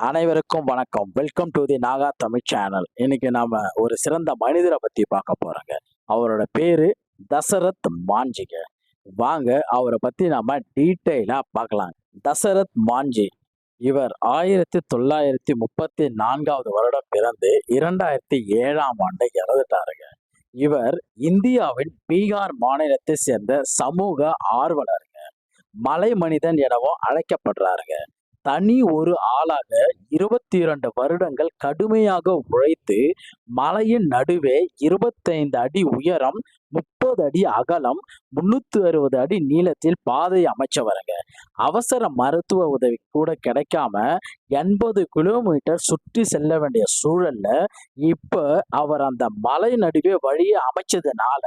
அனைவருக்கும் வணக்கம். Welcome to the Naga Tamil channel இன்னைக்கு நாம ஒரு சிறந்த மனிதரை பத்தி பார்க்க போறோங்க. அவரோட பேரு தசரத் மாஞ்சிங்க. வாங்க அவரை பத்தி நாம டீட்டெயிலா பார்க்கலாம். தசரத் மாஞ்சி இவர் ஆயிரத்தி தொள்ளாயிரத்தி முப்பத்தி நான்காவது வருடம் பிறந்து இரண்டாயிரத்தி ஏழாம் ஆண்டு இறந்துட்டாருங்க. இவர் இந்தியாவின் பீகார் மாநிலத்தை சேர்ந்த சமூக ஆர்வலருங்க. மலை மனிதன் எனவும் அழைக்கப்படுறாருங்க. தனி ஒரு ஆளாக இருபத்தி இரண்டு வருடங்கள் கடுமையாக உழைத்து மலையின் நடுவே இருபத்தைந்து அடி உயரம் முப்பது அடி அகலம் முன்னூத்தி அறுபது அடி நீளத்தில் பாதை அமைச்சவருங்க. அவசர மருத்துவ உதவி கூட கிடைக்காம எண்பது கிலோமீட்டர் சுற்றி செல்ல வேண்டிய சூழல்ல இப்ப அவர் அந்த மலை நடுவே வழியை அமைச்சதுனால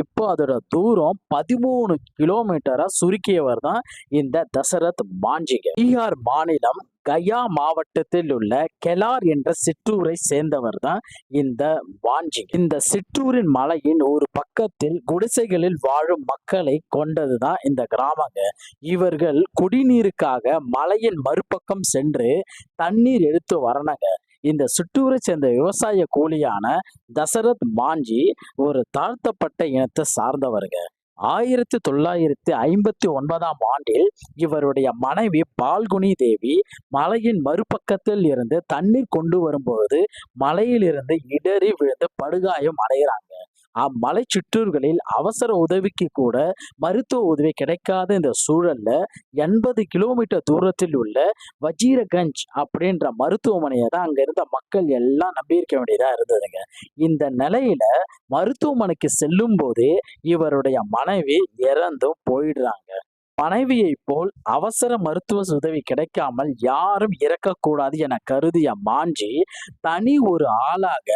இப்போ அதோட தூரம் பதிமூணு கிலோமீட்டரா சுருக்கியவர் தான் இந்த தசரத் மாஞ்சிங்க. பீகார் மாநிலம் கயா மாவட்டத்தில் உள்ள கெலார் என்ற சிற்றூரை சேர்ந்தவர் தான் இந்த வாஞ்சி. இந்த சிற்றூரின் மலையின் ஒரு பக்கத்தில் குடிசைகளில் வாழும் மக்களை கொண்டது தான் இந்த கிராமங்க. இவர்கள் குடிநீருக்காக மலையின் மறுபக்கம் சென்று தண்ணீர் எடுத்து வரணுங்க. இந்த சிற்றூரை சேர்ந்த விவசாய கூலியான தசரத் மாஞ்சி ஒரு தாழ்த்தப்பட்ட இனத்தை சார்ந்தவருங்க. ஆயிரத்தி தொள்ளாயிரத்தி ஐம்பத்தி ஒன்பதாம் ஆண்டில் இவருடைய மனைவி பால்குனி தேவி மலையின் மறுபக்கத்தில் இருந்து தண்ணீர் கொண்டு வரும்போது மலையிலிருந்து இடறி விழுந்து படுகாயம் அடைகிறாங்க. அம்மலை சிற்றூர்களில் அவசர உதவிக்கு கூட மருத்துவ உதவி கிடைக்காத இந்த சூழல்ல எண்பது கிலோமீட்டர் தூரத்தில் உள்ள வஜீரகஞ்ச் அப்படின்ற மருத்துவமனையை தான் அங்க இருந்த மக்கள் எல்லாம் நம்பியிருக்க வேண்டியதா இருந்ததுங்க. இந்த நிலையில மருத்துவமனைக்கு செல்லும் போதே இவருடைய மனைவி இறந்தும் போயிடுறாங்க. மனைவியை போல் அவசர மருத்துவ உதவி கிடைக்காமல் யாரும் இறக்கக்கூடாது என கருதிய மாஞ்சி தனி ஒரு ஆளாக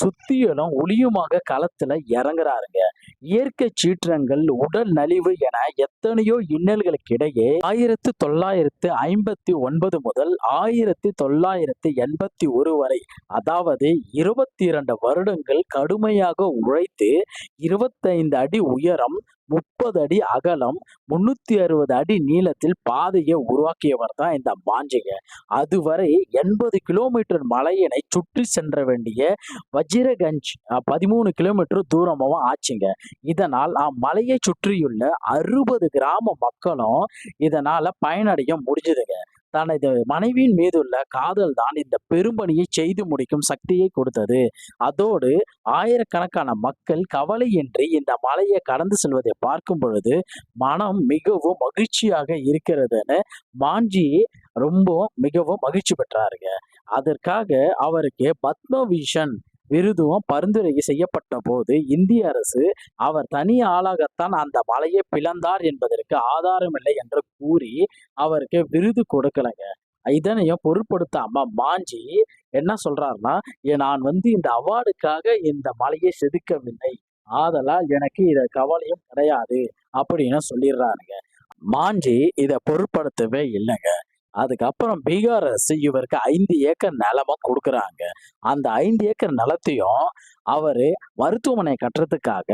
சுத்தியலும் ஒளியுமாக களத்துல இறங்குறாருங்க. இயற்கை சீற்றங்கள் உடல் நலிவு என எத்தனையோ இன்னல்களுக்கு இடையே ஆயிரத்தி தொள்ளாயிரத்தி ஐம்பத்தி ஒன்பது முதல் ஆயிரத்தி தொள்ளாயிரத்தி எண்பத்தி ஒரு வரை அதாவது இருபத்தி இரண்டு வருடங்கள் கடுமையாக உழைத்து இருபத்தைந்து அடி உயரம் முப்பது அடி அகலம் முன்னூத்தி அறுபது அறுபது அடி நீளத்தில் பாதையை உருவாக்கியவர் தான் இந்த மாஞ்சிக அதுவரை எண்பது கிலோமீட்டர் மலையினை சுற்றி சென்ற வேண்டிய வஜிரகஞ்ச் பதிமூணு கிலோமீட்டர் தூரமாகவும் ஆச்சுங்க. இதனால் அம்மலையை சுற்றியுள்ள அறுபது கிராம மக்களும் இதனால பயனடைய முடிஞ்சுதுங்க. தனது மனைவியின் மீதுள்ள காதல் தான் இந்த பெரும்பணியை செய்து முடிக்கும் சக்தியை கொடுத்தது. அதோடு ஆயிரக்கணக்கான மக்கள் கவலையின்றி இந்த மலையை கடந்து செல்வதை பார்க்கும் பொழுது மனம் மிகவும் மகிழ்ச்சியாக இருக்கிறதுன்னு மாஞ்சி ரொம்ப மிகவும் மகிழ்ச்சி பெற்றாருங்க. அதற்காக அவருக்கு பத்மவிஷன் விருதும் பரிந்துரை செய்யப்பட்ட போது இந்திய அரசு அவர் தனி ஆளாகத்தான் அந்த மலையை பிளந்தார் என்பதற்கு ஆதாரமில்லை என்று கூறி அவருக்கு விருது கொடுக்கலைங்க. இதனையும் பொருட்படுத்தாம மாஞ்சி என்ன சொல்றாருன்னா நான் வந்து இந்த அவார்டுக்காக இந்த மலையை செதுக்கவில்லை. ஆதலால் எனக்கு இத கவலையும் கிடையாது. அப்படின்னு சொல்லிடுறாருங்க. மாஞ்சி இதை பொருட்படுத்தவே இல்லைங்க. அதுக்கப்புறம் பீகார் அரசு இவருக்கு ஐந்து ஏக்கர் நிலமும் கொடுக்குறாங்க. அந்த ஐந்து ஏக்கர் நிலத்தையும் அவரு மருத்துவமனை கட்டுறதுக்காக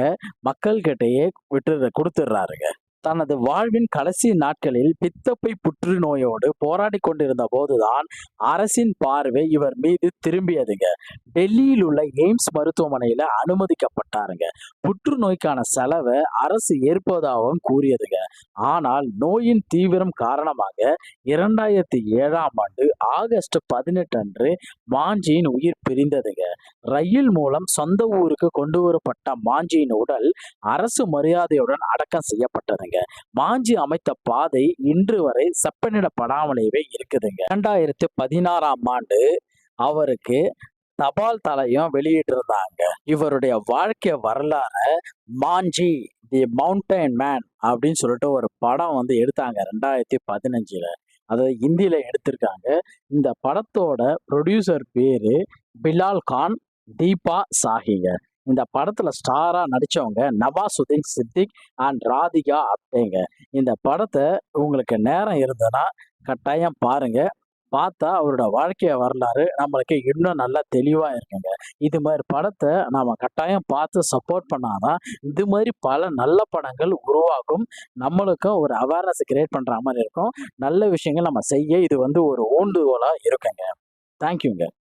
மக்கள்கிட்டயே விட்டு கொடுத்துட்றாருங்க. தனது வாழ்வின் கடைசி நாட்களில் பித்தப்பை புற்றுநோயோடு போராடி கொண்டிருந்த போதுதான் அரசின் பார்வை இவர் மீது திரும்பியதுங்க. டெல்லியில் உள்ள எய்ம்ஸ் மருத்துவமனையில அனுமதிக்கப்பட்டாருங்க. புற்றுநோய்க்கான செலவை அரசு ஏற்பதாகவும் கூறியதுங்க. ஆனால் நோயின் தீவிரம் காரணமாக இரண்டாயிரத்தி ஏழாம் ஆண்டு ஆகஸ்ட் பதினெட்டு அன்று மாஞ்சியின் உயிர் பிரிந்ததுங்க. ரயில் மூலம் சொந்த ஊருக்கு கொண்டு வரப்பட்ட மாஞ்சியின் உடல் அரசு மரியாதையுடன் அடக்கம் செய்யப்பட்டது செய்யப்பட்டதுங்க மாஞ்சி அமைத்த பாதை இன்று வரை செப்பனிடப்படாமலேயே இருக்குதுங்க. இரண்டாயிரத்தி பதினாறாம் ஆண்டு அவருக்கு தபால் தலையும் வெளியிட்டிருந்தாங்க. இவருடைய வாழ்க்கை வரலாறு மாஞ்சி தி மவுண்டைன் மேன் அப்படின்னு சொல்லிட்டு ஒரு படம் வந்து எடுத்தாங்க ரெண்டாயிரத்தி பதினஞ்சுல. அதாவது இந்தியில் எடுத்திருக்காங்க. இந்த படத்தோட ப்ரொடியூசர் பேரு பிலால் கான் தீபா சாஹிங்க. இந்த படத்துல ஸ்டாரா நடிச்சவங்க நவாசுதீன் சித்திக் அண்ட் ராதிகா அப்டேங்க இந்த படத்தை உங்களுக்கு நேரம் இருந்ததுன்னா கட்டாயம் பாருங்க. பார்த்தா அவரோட வாழ்க்கை வரலாறு நம்மளுக்கு இன்னும் நல்லா தெளிவாக இருக்குங்க. இது மாதிரி படத்தை நாம் கட்டாயம் பார்த்து சப்போர்ட் பண்ணாதான் இது மாதிரி பல நல்ல படங்கள் உருவாகும். நம்மளுக்கும் ஒரு அவேர்னஸ் கிரியேட் பண்ணுற மாதிரி இருக்கும். நல்ல விஷயங்கள் நம்ம செய்ய இது வந்து ஒரு ஊண்டுகோலாக இருக்குங்க. தேங்க்யூங்க